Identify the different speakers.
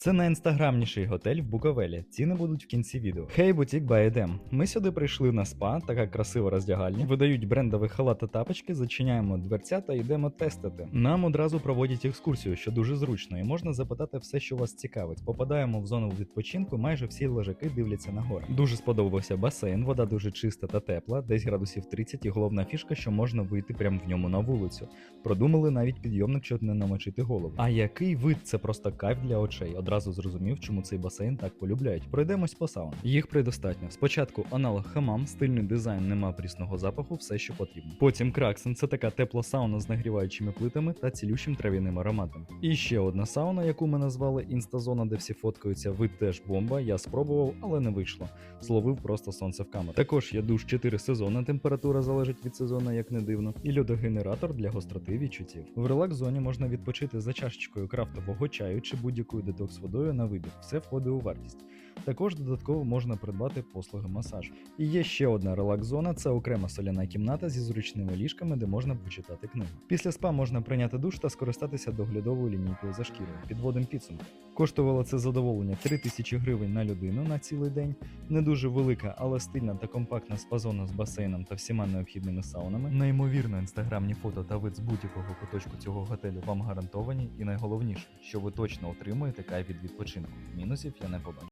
Speaker 1: Це найінстаграмніший готель в Буковелі. Ціни будуть в кінці відео. Boutique by Edem. Ми сюди прийшли на спа, така красива роздягальня. Видають брендовий халат та тапочки, зачиняємо дверця та йдемо тестити. Нам одразу проводять екскурсію, що дуже зручно, і можна запитати все, що вас цікавить. Попадаємо в зону відпочинку. Майже всі лежаки дивляться на гори. Дуже сподобався басейн, вода дуже чиста та тепла, десь градусів 30 і головна фішка, що можна вийти прямо в ньому на вулицю. Продумали навіть підйомник, щоб не намочити голову. А який вид це просто кайф для очей. Одразу зрозумів, чому цей басейн так полюбляють. Пройдемось по саунам. Їх предостатньо. Спочатку аналог хамам, стильний дизайн, нема прісного запаху, все, що потрібно. Потім краксен це така тепла сауна з нагріваючими плитами та цілющим трав'яним ароматом. І ще одна сауна, яку ми назвали інстазона, де всі фоткаються. Вид теж бомба. Я спробував, але не вийшло. Зловив просто сонце в камеру. Також є душ 4 сезони. Температура залежить від сезону, як не дивно. І льодогенератор для гостроти відчуттів. В релакс-зоні можна відпочити за чашечкою крафтового чаю чи будь-якою детокс водою на вибір. Все входить у вартість. Також додатково можна придбати послуги масажу. І є ще одна релакс-зона це окрема соляна кімната зі зручними ліжками, де можна почитати книгу. Після спа можна прийняти душ та скористатися доглядовою лінійкою за шкірою. Підводимо підсумок. Коштувало це задоволення 3000 гривень на людину на цілий день. Не дуже велика, але стильна та компактна спа-зона з басейном та всіма необхідними саунами. Неймовірно, інстаграмні фото та вид з будь-якого куточку цього готелю вам гарантовані, і найголовніше, що ви точно отримуєте кайф від відпочинку. Мінусів я не побачив.